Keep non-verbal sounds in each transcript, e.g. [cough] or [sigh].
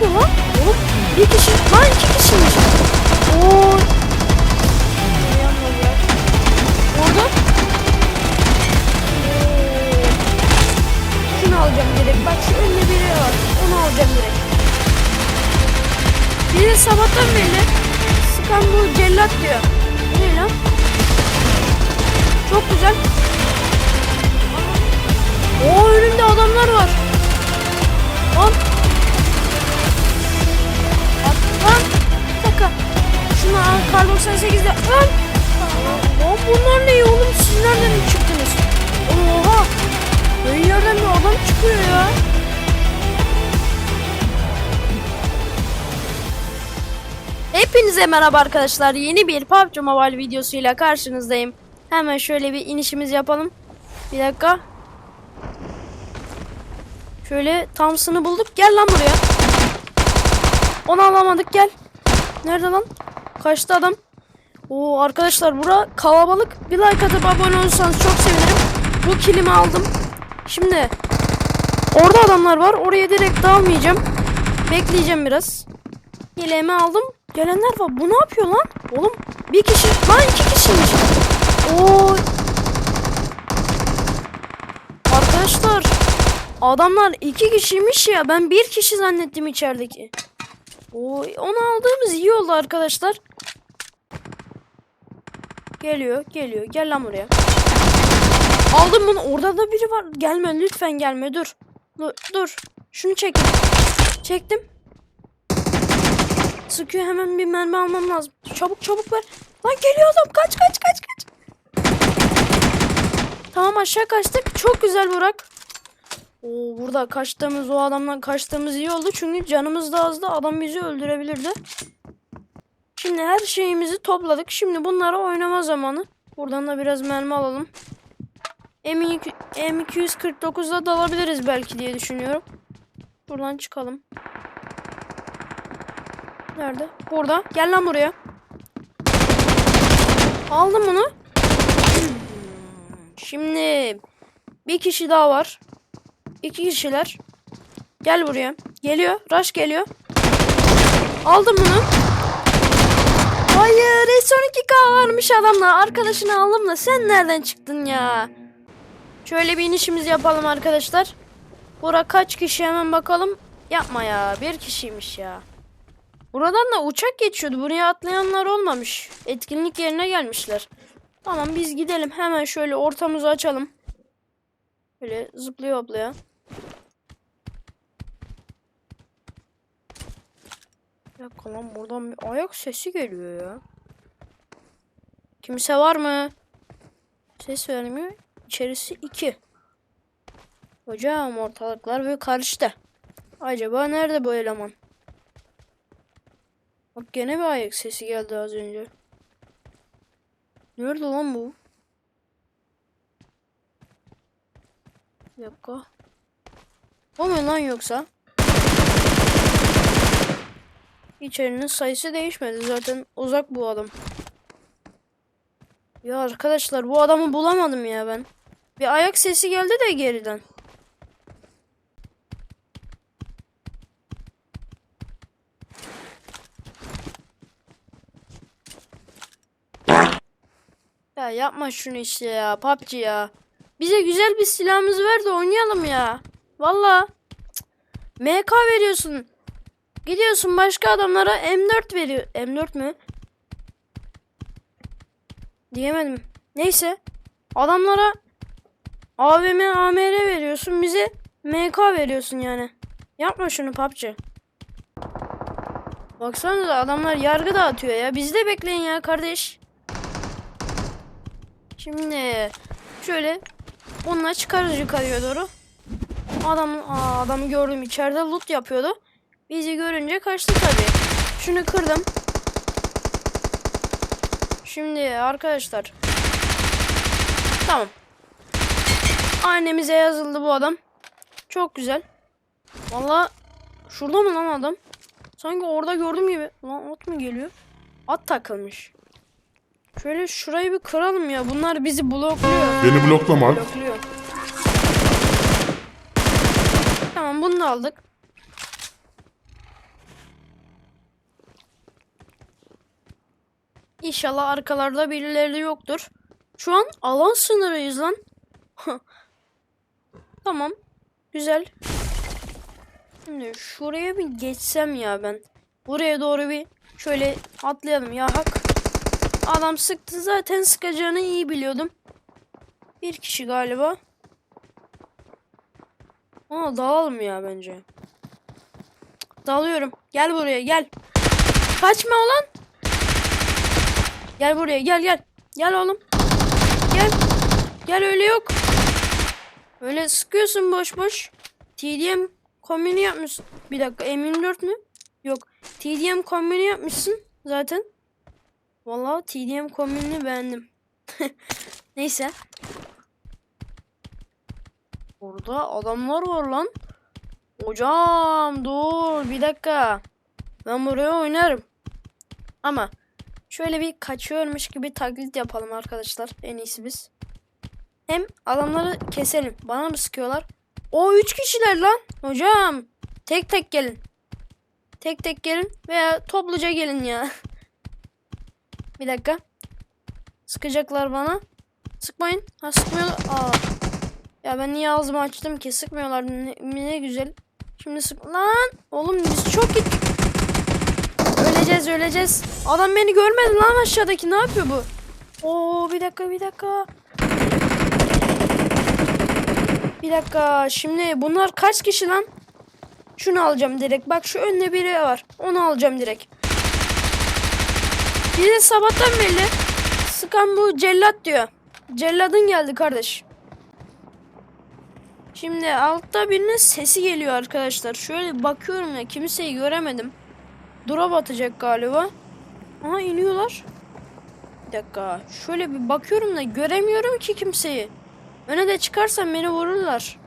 yapıyor lan? Oğlum bir kişi lan iki kişiymiş. Oo. Yanmadılar. Orada. Oo. Şunu alacağım direkt. Bak şu önünde biri var. Onu alacağım direkt. Bir de sabahtan beri sıkan bu cellat diyor. Hepinize merhaba arkadaşlar. Yeni bir PUBG Mobile videosuyla karşınızdayım. Hemen şöyle bir inişimiz yapalım. Bir dakika. Şöyle Thompson'ı bulduk. Gel lan buraya. Onu alamadık gel. Nerede lan? Kaçtı adam. Oo arkadaşlar bura kalabalık. Bir like atıp abone olursanız çok sevinirim. Bu kilimi aldım. Şimdi orada adamlar var. Oraya direkt dalmayacağım. Bekleyeceğim biraz. Yeleğimi aldım. Gelenler var. Bu ne yapıyor lan? Oğlum bir kişi. Lan iki kişiymiş. Oo. Arkadaşlar. Adamlar iki kişiymiş ya. Ben bir kişi zannettim içerideki. Oy, onu aldığımız iyi oldu arkadaşlar. Geliyor, geliyor. Gel lan buraya. Aldım bunu. Orada da biri var. Gelme lütfen gelme. Dur. Dur. dur. Şunu çekin. Çektim. Sıkıyor hemen bir mermi almam lazım. Çabuk çabuk ver. Lan geliyor adam. Kaç kaç kaç kaç. Tamam aşağı kaçtık. Çok güzel Burak. Oo, burada kaçtığımız o adamdan kaçtığımız iyi oldu. Çünkü canımız da azdı. Adam bizi öldürebilirdi. Şimdi her şeyimizi topladık. Şimdi bunlara oynama zamanı. Buradan da biraz mermi alalım. M2 M249'da dalabiliriz belki diye düşünüyorum. Buradan çıkalım. Nerede? Burada. Gel lan buraya. Aldım bunu. Şimdi bir kişi daha var. İki kişiler. Gel buraya. Geliyor. Rush geliyor. Aldım bunu. Hayır. S12K varmış adamla. Arkadaşını aldım da sen nereden çıktın ya? Şöyle bir inişimizi yapalım arkadaşlar. Bura kaç kişi hemen bakalım. Yapma ya. Bir kişiymiş ya. Buradan da uçak geçiyordu. Buraya atlayanlar olmamış. Etkinlik yerine gelmişler. Tamam biz gidelim. Hemen şöyle ortamızı açalım. Böyle zıplıyor hoplaya. Bir dakika lan buradan bir ayak sesi geliyor ya. Kimse var mı? Ses vermiyor. İçerisi 2. Hocam ortalıklar böyle karıştı. Acaba nerede bu eleman? Bak gene bir ayak sesi geldi az önce. Nerede lan bu? Bir dakika. O mu lan yoksa? İçerinin sayısı değişmedi. Zaten uzak bu adam. Ya arkadaşlar bu adamı bulamadım ya ben. Bir ayak sesi geldi de geriden. Ya yapma şunu işte ya PUBG ya. Bize güzel bir silahımızı ver de oynayalım ya. Valla. MK veriyorsun. Gidiyorsun başka adamlara M4 veriyor. M4 mü? Diyemedim. Neyse. Adamlara AVM AMR veriyorsun. Bize MK veriyorsun yani. Yapma şunu PUBG. Baksanıza adamlar yargı dağıtıyor ya. Bizi de bekleyin ya kardeş. Şimdi şöyle bununla çıkarız yukarıya doğru. Adam aa, adamı gördüm içeride loot yapıyordu. Bizi görünce kaçtı tabii. Şunu kırdım. Şimdi arkadaşlar. Tamam. Annemize yazıldı bu adam. Çok güzel. Valla şurada mı lan adam? Sanki orada gördüm gibi. Lan at mı geliyor? At takılmış. Şöyle şurayı bir kıralım ya. Bunlar bizi blokluyor. Beni bloklama. Blokluyor. Tamam bunu da aldık. İnşallah arkalarda birileri yoktur. Şu an alan sınırıyız lan. [laughs] tamam. Güzel. Şimdi şuraya bir geçsem ya ben. Buraya doğru bir şöyle atlayalım ya hak. Adam sıktı zaten sıkacağını iyi biliyordum. Bir kişi galiba. Dalalım ya bence. Dalıyorum. Gel buraya gel. Kaçma ulan. Gel buraya gel gel. Gel oğlum. Gel. Gel öyle yok. Öyle sıkıyorsun boş boş. TDM kombini yapmışsın. Bir dakika M24 mü? Yok. TDM kombini yapmışsın zaten. Vallahi TDM kombinini beğendim. [laughs] Neyse. Orada adamlar var lan. Hocam dur bir dakika. Ben buraya oynarım. Ama şöyle bir kaçıyormuş gibi taklit yapalım arkadaşlar. En iyisi biz. Hem adamları keselim. Bana mı sıkıyorlar? O üç kişiler lan. Hocam. Tek tek gelin. Tek tek gelin veya topluca gelin ya. [laughs] bir dakika. Sıkacaklar bana. Sıkmayın. Ha sıkmıyorlar. Aa. Ya ben niye ağzımı açtım ki? Sıkmıyorlar. Ne, ne güzel. Şimdi sık... Lan! Oğlum biz çok gittik. Öleceğiz öleceğiz. Adam beni görmedi lan aşağıdaki. Ne yapıyor bu? Oo bir dakika bir dakika. Bir dakika. Şimdi bunlar kaç kişi lan? Şunu alacağım direkt. Bak şu önde biri var. Onu alacağım direkt. De sabahtan belli. Sıkan bu cellat diyor. Celladın geldi kardeş. Şimdi altta birinin sesi geliyor arkadaşlar. Şöyle bakıyorum ya kimseyi göremedim. Drop atacak galiba. Aha iniyorlar. Bir dakika. Şöyle bir bakıyorum da göremiyorum ki kimseyi. Öne de çıkarsam beni vururlar.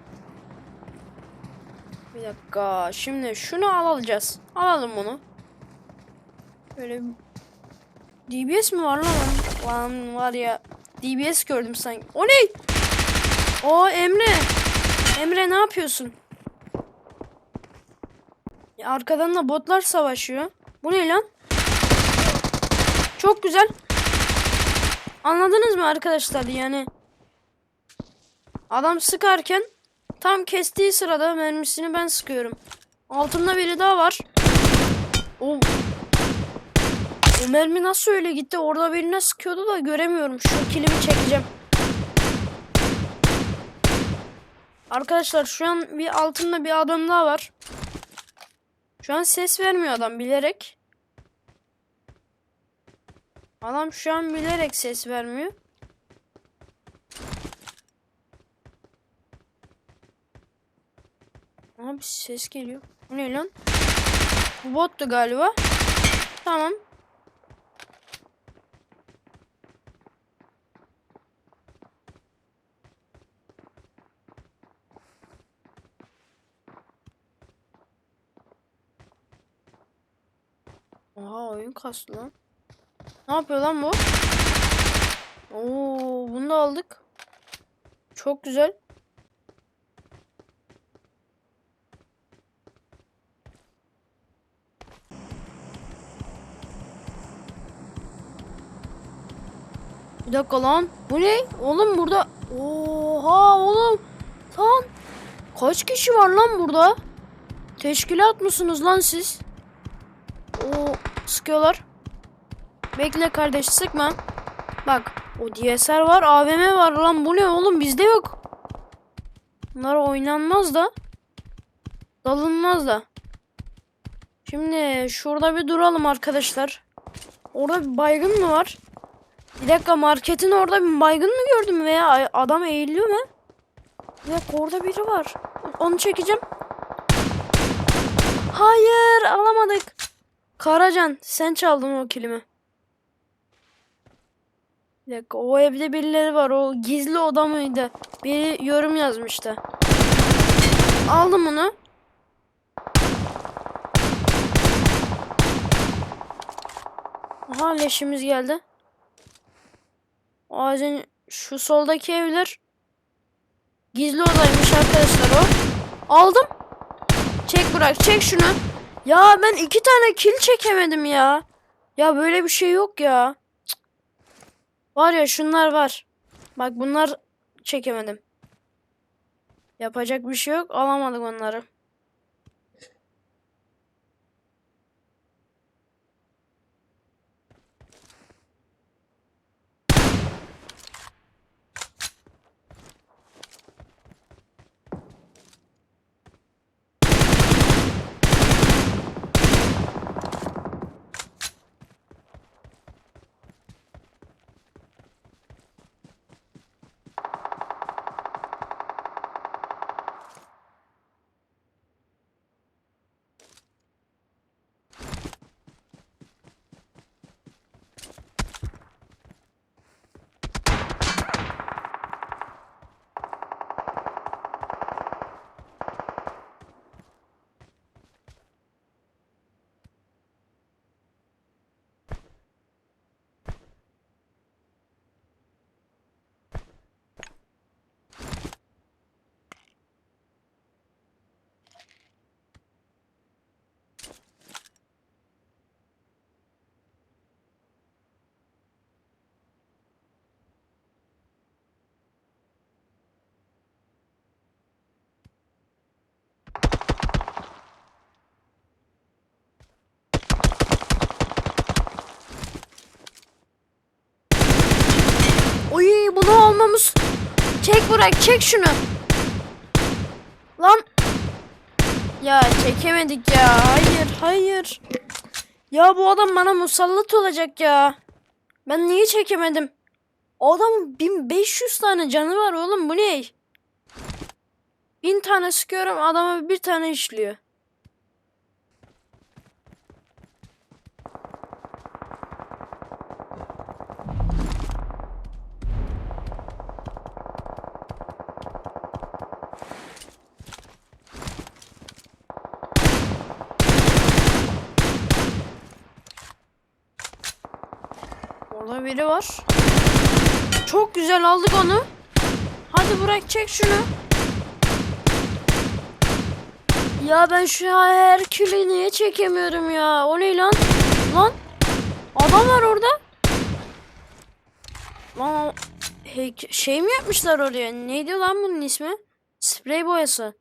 Bir dakika. Şimdi şunu alacağız. Alalım bunu. Böyle. DBS mi var lan? Lan var ya. DBS gördüm sanki. O ne? O Emre. Emre ne yapıyorsun? Ya arkadan da botlar savaşıyor. Bu ne lan? Çok güzel. Anladınız mı arkadaşlar yani? Adam sıkarken tam kestiği sırada mermisini ben sıkıyorum. Altında biri daha var. O, o mermi nasıl öyle gitti? Orada birine sıkıyordu da göremiyorum. Şu kilimi çekeceğim. Arkadaşlar şu an bir altında bir adam daha var. Şu an ses vermiyor adam bilerek. Adam şu an bilerek ses vermiyor. Aha bir ses geliyor. Bu ne lan? Bu bottu galiba. Tamam. Oha oyun kastı lan. Ne yapıyor lan bu? Oo, bunu da aldık. Çok güzel. Bir dakika lan. Bu ne? Oğlum burada. Oha oğlum. Lan. Kaç kişi var lan burada? Teşkilat mısınız lan siz? O sıkıyorlar. Bekle kardeş sıkma. Bak o DSR var AVM var lan bu ne oğlum bizde yok. Bunlar oynanmaz da. Dalınmaz da. Şimdi şurada bir duralım arkadaşlar. Orada bir baygın mı var? Bir dakika marketin orada bir baygın mı gördüm veya adam eğiliyor mu? Dakika orada biri var. Onu çekeceğim. Hayır alamadık. Karacan sen çaldın o kilimi. Bir dakika o evde birileri var. O gizli oda mıydı? Biri yorum yazmıştı. Aldım onu. Aha leşimiz geldi. Ağacın şu soldaki evler gizli odaymış arkadaşlar o. Aldım. Çek bırak çek şunu. Ya ben iki tane kill çekemedim ya. Ya böyle bir şey yok ya. Var ya şunlar var. Bak bunlar çekemedim. Yapacak bir şey yok. Alamadık onları. Oy almamız. Çek bırak çek şunu. Lan. Ya çekemedik ya. Hayır hayır. Ya bu adam bana musallat olacak ya. Ben niye çekemedim? Adamın 1500 tane canı var oğlum bu ne? 1000 tane sıkıyorum adama bir tane işliyor. Biri var. Çok güzel aldık onu. Hadi bırak çek şunu. Ya ben şu Herkül'ü niye çekemiyorum ya? O ne lan? Lan adam var orada. Lan şey mi yapmışlar oraya? Neydi lan bunun ismi? Sprey boyası.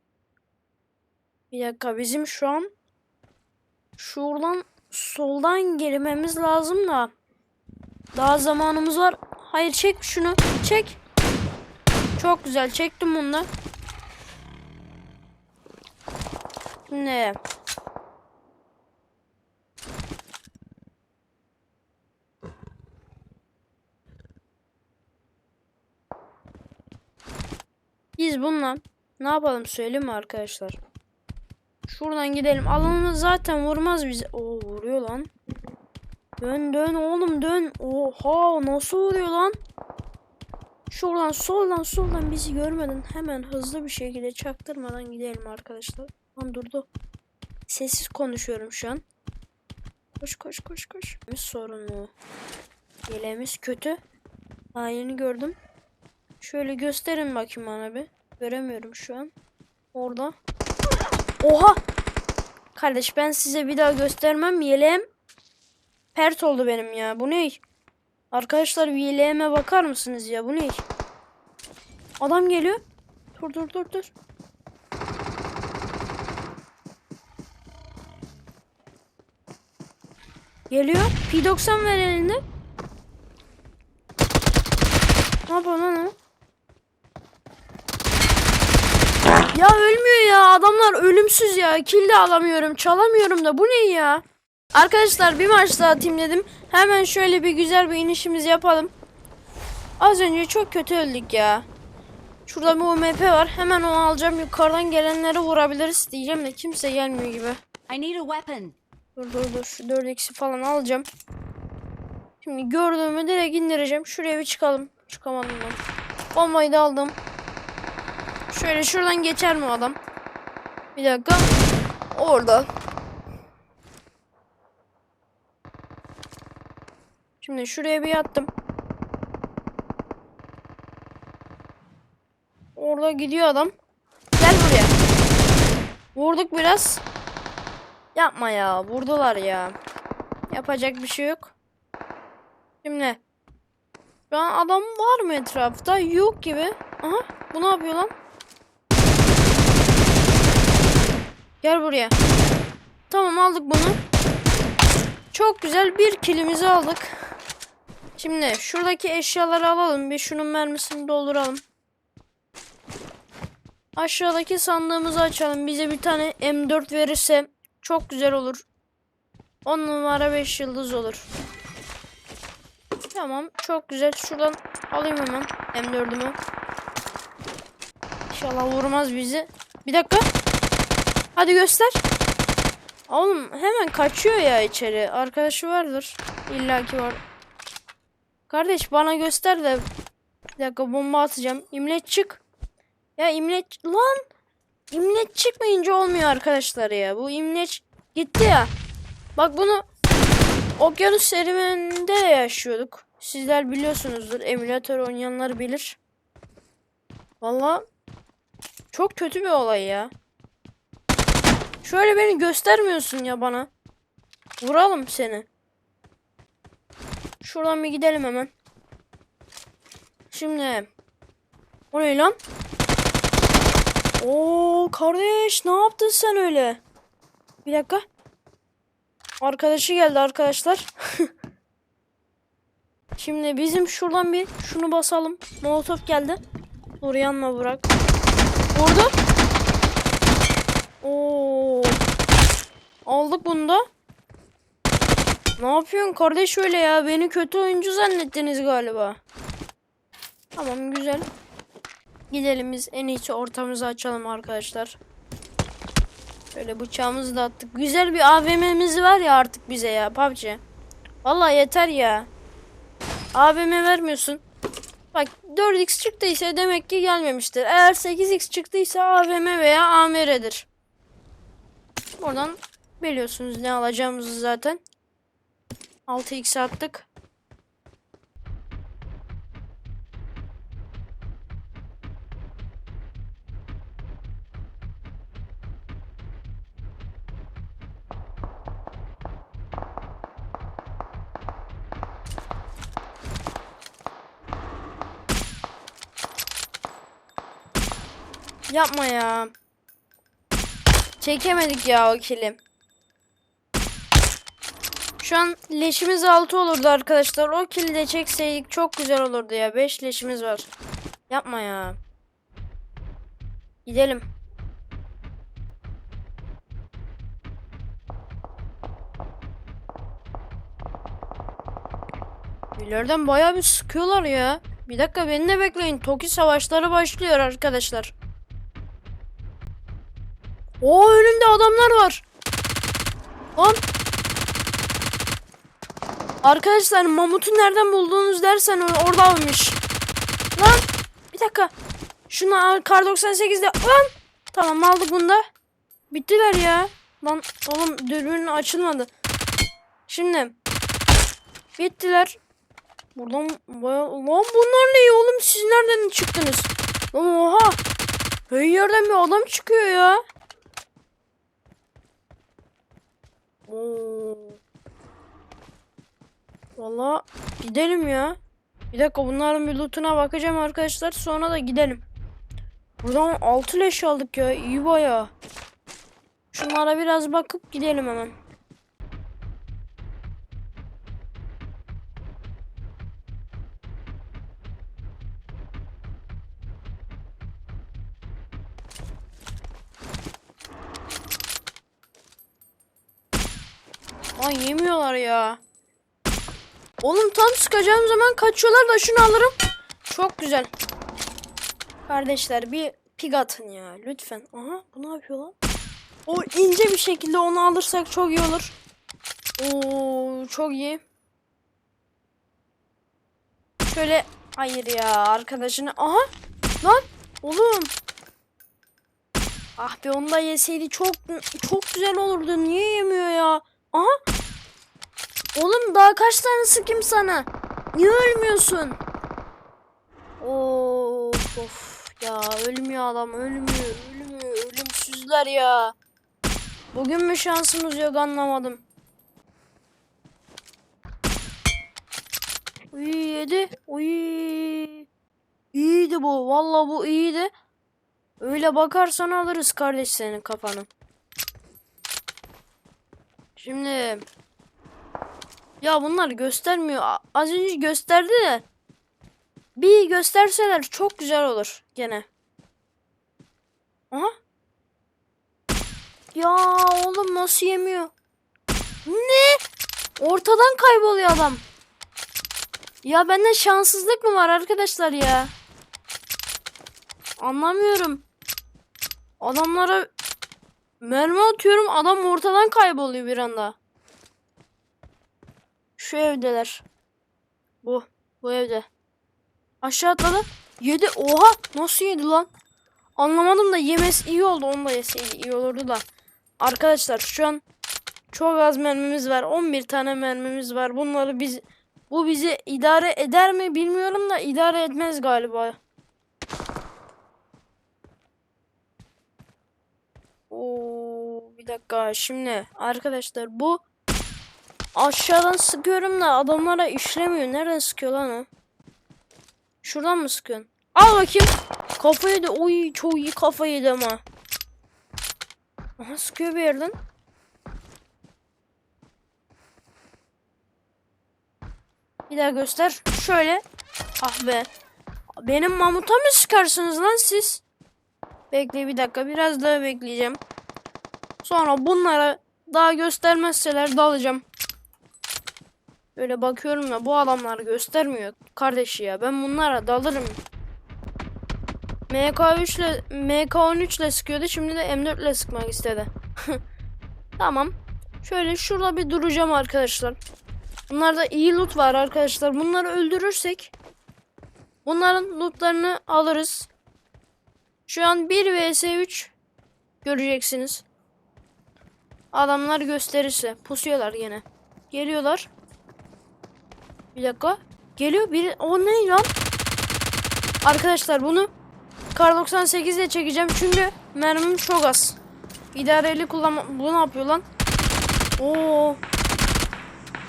Bir dakika bizim şu an şuradan soldan girmemiz lazım da. Daha zamanımız var. Hayır çek şunu. Çek. Çok güzel çektim bunu da. Şimdi. Biz bununla ne yapalım söyleyeyim mi arkadaşlar? Şuradan gidelim. Alanı zaten vurmaz bize. Oo vuruyor lan. Dön dön oğlum dön. Oha nasıl oluyor lan? Şuradan soldan soldan bizi görmeden hemen hızlı bir şekilde çaktırmadan gidelim arkadaşlar. Lan durdu. Sessiz konuşuyorum şu an. Koş koş koş koş. Sorunlu. Yeleğimiz kötü. Daha gördüm. Şöyle gösterin bakayım bana bir. Göremiyorum şu an. Orada. Oha! Kardeş ben size bir daha göstermem. Yeleğim Pert oldu benim ya. Bu ne? Arkadaşlar yeleğime bakar mısınız ya? Bu ne? Adam geliyor. Dur dur dur dur. Geliyor. P90 ver elinde. Ne yapıyor lan o? Ya ölmüyor ya. Adamlar ölümsüz ya. Kill de alamıyorum. Çalamıyorum da. Bu ne ya? Arkadaşlar bir maç daha atayım dedim. Hemen şöyle bir güzel bir inişimizi yapalım. Az önce çok kötü öldük ya. Şurada bir UMP var. Hemen onu alacağım. Yukarıdan gelenlere vurabiliriz diyeceğim de kimse gelmiyor gibi. I need a weapon. Dur dur dur. Şu 4x'i falan alacağım. Şimdi gördüğümü direkt indireceğim. Şuraya bir çıkalım. Çıkamadım ben. Bombayı da aldım. Şöyle şuradan geçer mi adam? Bir dakika. Orada. Şimdi şuraya bir yattım. Orada gidiyor adam. Gel buraya. Vurduk biraz. Yapma ya. Vurdular ya. Yapacak bir şey yok. Şimdi. Şu an adam var mı etrafta? Yok gibi. Aha bu ne yapıyor lan? Gel buraya. Tamam aldık bunu. Çok güzel bir kilimizi aldık. Şimdi şuradaki eşyaları alalım. Bir şunun mermisini dolduralım. Aşağıdaki sandığımızı açalım. Bize bir tane M4 verirse çok güzel olur. 10 numara 5 yıldız olur. Tamam çok güzel. Şuradan alayım hemen M4'ümü. İnşallah vurmaz bizi. Bir dakika. Hadi göster. Oğlum hemen kaçıyor ya içeri. Arkadaşı vardır. İlla ki var. Kardeş bana göster de. Bir dakika bomba atacağım. İmlet çık. Ya imlet lan. İmlet çıkmayınca olmuyor arkadaşlar ya. Bu imlet gitti ya. Bak bunu Okyanus serüveninde yaşıyorduk. Sizler biliyorsunuzdur. Emülatör oynayanlar bilir. Valla çok kötü bir olay ya. Şöyle beni göstermiyorsun ya bana. Vuralım seni. Şuradan bir gidelim hemen. Şimdi. O ne lan? Oo kardeş ne yaptın sen öyle? Bir dakika. Arkadaşı geldi arkadaşlar. [laughs] Şimdi bizim şuradan bir şunu basalım. Molotof geldi. Dur yanma bırak. Vurdu. Oo. Aldık bunu da. Ne yapıyorsun kardeş öyle ya? Beni kötü oyuncu zannettiniz galiba. Tamam güzel. Gidelim biz en iyisi ortamızı açalım arkadaşlar. Şöyle bıçağımızı da attık. Güzel bir AVM'miz var ya artık bize ya PUBG. Vallahi yeter ya. AVM vermiyorsun. Bak 4x çıktıysa demek ki gelmemiştir. Eğer 8x çıktıysa AVM veya AMR'dir. Oradan biliyorsunuz ne alacağımızı zaten. 6x attık. Yapma ya. Çekemedik ya o kilim. Şu an leşimiz 6 olurdu arkadaşlar. O kili de çekseydik çok güzel olurdu ya. 5 leşimiz var. Yapma ya. Gidelim. İleriden bayağı bir sıkıyorlar ya. Bir dakika beni de bekleyin. Toki savaşları başlıyor arkadaşlar. O önümde adamlar var. Lan. Arkadaşlar mamutu nereden bulduğunuz dersen orada almış. Lan. Bir dakika. Şunu al kar 98'de. Lan. Tamam aldık bunu da. Bittiler ya. Lan oğlum dürbün açılmadı. Şimdi. Bittiler. Buradan. Lan bunlar ne oğlum siz nereden çıktınız? Lan oha. Her yerden bir adam çıkıyor ya. Oo. Valla gidelim ya. Bir dakika bunların bir lootuna bakacağım arkadaşlar. Sonra da gidelim. Buradan 6 leş aldık ya. iyi baya. Şunlara biraz bakıp gidelim hemen. Lan yemiyorlar ya. Oğlum tam sıkacağım zaman kaçıyorlar da şunu alırım. Çok güzel. Kardeşler bir pig atın ya lütfen. Aha bu ne yapıyor lan? O ince bir şekilde onu alırsak çok iyi olur. Oo çok iyi. Şöyle hayır ya arkadaşını. Aha lan oğlum. Ah be onu da yeseydi çok çok güzel olurdu. Niye yemiyor ya? Aha. Oğlum daha kaç tane sıkayım sana? Niye ölmüyorsun? Of of ya ölmüyor adam ölmüyor ölmüyor ölümsüzler ya. Bugün mü şansımız yok anlamadım. Uy yedi. Uy. İyiydi bu. Vallahi bu iyiydi. Öyle bakarsan alırız kardeş senin kafanı. Şimdi ya bunlar göstermiyor. Az önce gösterdi de bir gösterseler çok güzel olur gene. Aha. Ya oğlum nasıl yemiyor? Ne? Ortadan kayboluyor adam. Ya bende şanssızlık mı var arkadaşlar ya? Anlamıyorum. Adamlara mermi atıyorum adam ortadan kayboluyor bir anda. Şu evdeler. Bu. Bu evde. Aşağı atladı. Yedi. Oha. Nasıl yedi lan? Anlamadım da yemesi iyi oldu. Onu da yeseydi iyi olurdu da. Arkadaşlar şu an çok az mermimiz var. 11 tane mermimiz var. Bunları biz bu bizi idare eder mi bilmiyorum da idare etmez galiba. Oo, bir dakika şimdi arkadaşlar bu aşağıdan sıkıyorum da adamlara işlemiyor. Nereden sıkıyor lan o? Şuradan mı sıkıyorsun? Al bakayım. Kafayı da oy çok iyi kafa yedi ama. Aha sıkıyor bir yerden. Bir daha göster. Şöyle. Ah be. Benim mamuta mı sıkarsınız lan siz? Bekle bir dakika. Biraz daha bekleyeceğim. Sonra bunlara daha göstermezseler dalacağım. Böyle bakıyorum da bu adamlar göstermiyor. Kardeşi ya ben bunlara dalırım. MK3 ile MK13 ile sıkıyordu. Şimdi de M4 ile sıkmak istedi. [laughs] tamam. Şöyle şurada bir duracağım arkadaşlar. Bunlarda iyi loot var arkadaşlar. Bunları öldürürsek bunların lootlarını alırız. Şu an 1 vs 3 göreceksiniz. Adamlar gösterirse pusuyorlar yine. Geliyorlar. Bir dakika. Geliyor biri. O ne lan? Arkadaşlar bunu Kar 98 ile çekeceğim çünkü mermim çok az. İdareli kullanma... Bu ne yapıyor lan? Oo.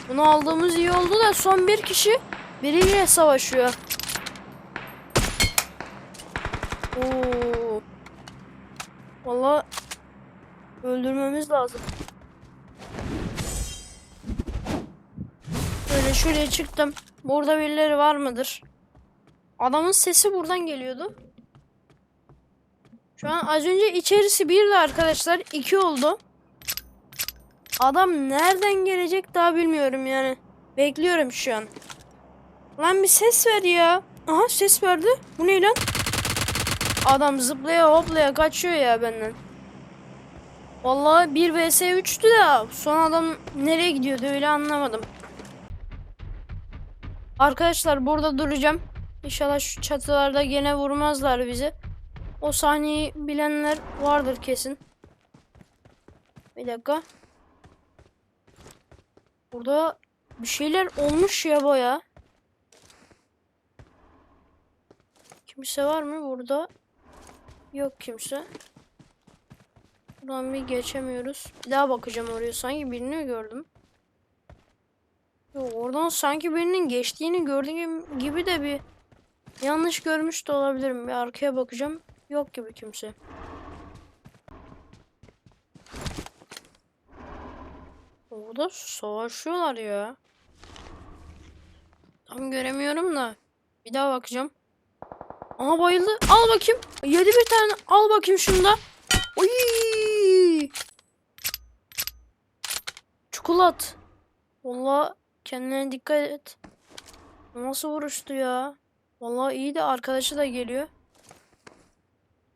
Bunu aldığımız iyi oldu da son bir kişi biriyle savaşıyor. Oo. Vallahi öldürmemiz lazım. Böyle şuraya çıktım. Burada birileri var mıdır? Adamın sesi buradan geliyordu. Şu an az önce içerisi birdi arkadaşlar. iki oldu. Adam nereden gelecek daha bilmiyorum yani. Bekliyorum şu an. Lan bir ses ver ya. Aha ses verdi. Bu ne lan? Adam zıplaya hoplaya kaçıyor ya benden. Vallahi 1 vs 3'tü de son adam nereye gidiyordu öyle anlamadım. Arkadaşlar burada duracağım. İnşallah şu çatılarda gene vurmazlar bizi. O sahneyi bilenler vardır kesin. Bir dakika. Burada bir şeyler olmuş ya baya. Kimse var mı burada? Yok kimse. Buradan bir geçemiyoruz. Bir daha bakacağım oraya. Sanki birini gördüm. Oradan sanki birinin geçtiğini gördüğüm gibi de bir yanlış görmüş de olabilirim. Bir arkaya bakacağım. Yok gibi kimse. Orada savaşıyorlar ya. Tam göremiyorum da. Bir daha bakacağım. Aha bayıldı. Al bakayım. Yedi bir tane. Al bakayım şunu da. Oy! Çikolat. Vallahi kendine dikkat et. Nasıl vuruştu ya? Vallahi iyi de arkadaşı da geliyor.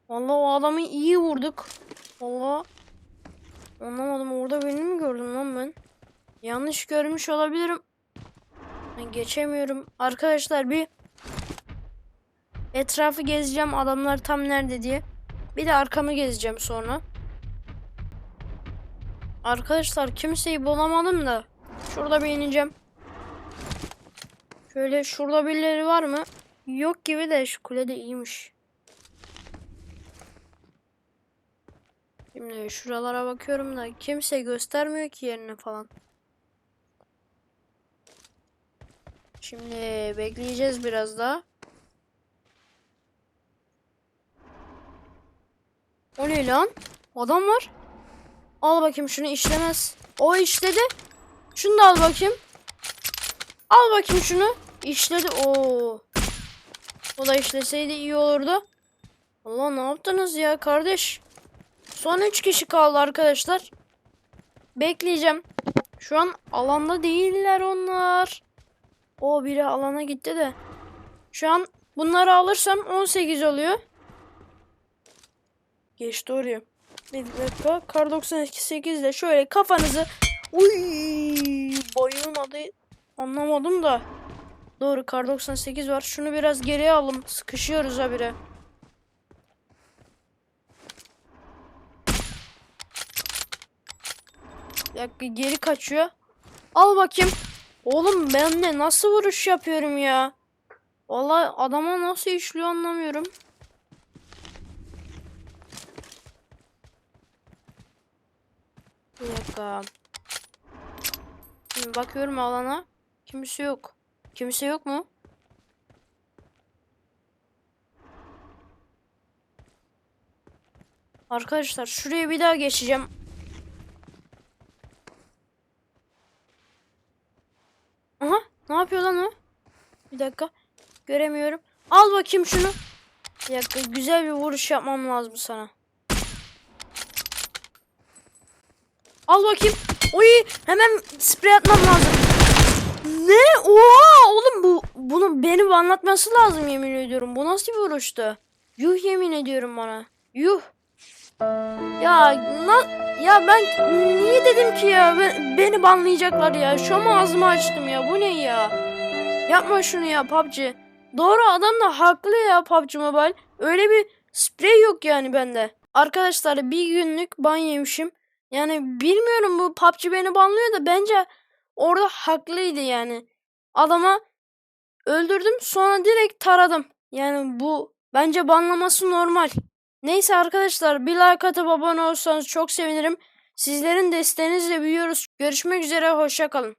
Vallahi o adamı iyi vurduk. Vallahi anlamadım orada birini mi gördüm lan ben? Yanlış görmüş olabilirim. Ben geçemiyorum. Arkadaşlar bir etrafı gezeceğim adamlar tam nerede diye. Bir de arkamı gezeceğim sonra. Arkadaşlar kimseyi bulamadım da. Şurada bir ineceğim. Şöyle şurada birileri var mı? Yok gibi de şu kulede iyiymiş. Şimdi şuralara bakıyorum da kimse göstermiyor ki yerini falan. Şimdi bekleyeceğiz biraz daha. O ne lan? Adam var. Al bakayım şunu işlemez. O işledi. Şunu da al bakayım. Al bakayım şunu. İşledi. Oo. O da işleseydi iyi olurdu. Allah ne yaptınız ya kardeş? Son 3 kişi kaldı arkadaşlar. Bekleyeceğim. Şu an alanda değiller onlar. O biri alana gitti de. Şu an bunları alırsam 18 oluyor. Geçti oraya. Bir dakika. Kar 98 de şöyle kafanızı Uy, boyun adı anlamadım da. Doğru kar 98 var. Şunu biraz geriye alın. Sıkışıyoruz habire. Bir dakika geri kaçıyor. Al bakayım. Oğlum ben de nasıl vuruş yapıyorum ya? Vallahi adama nasıl işliyor anlamıyorum. Bir dakika. Şimdi bakıyorum alana. Kimse yok. Kimse yok mu? Arkadaşlar şuraya bir daha geçeceğim. Aha ne yapıyor lan o? Bir dakika. Göremiyorum. Al bakayım şunu. Bir dakika güzel bir vuruş yapmam lazım sana. Al bakayım. Oy hemen sprey atmam lazım. Ne? Oha oğlum bu bunu benim anlatması lazım yemin ediyorum. Bu nasıl bir vuruştu? Yuh yemin ediyorum bana. Yuh. Ya na, ya ben niye dedim ki ya Ben- beni banlayacaklar ya. Şu an ağzımı açtım ya. Bu ne ya? Yapma şunu ya PUBG. Doğru adam da haklı ya PUBG Mobile. Öyle bir sprey yok yani bende. Arkadaşlar bir günlük ban yemişim. Yani bilmiyorum bu PUBG beni banlıyor da bence orada haklıydı yani. Adama öldürdüm sonra direkt taradım. Yani bu bence banlaması normal. Neyse arkadaşlar bir like atıp abone olursanız çok sevinirim. Sizlerin desteğinizle büyüyoruz. Görüşmek üzere hoşça kalın.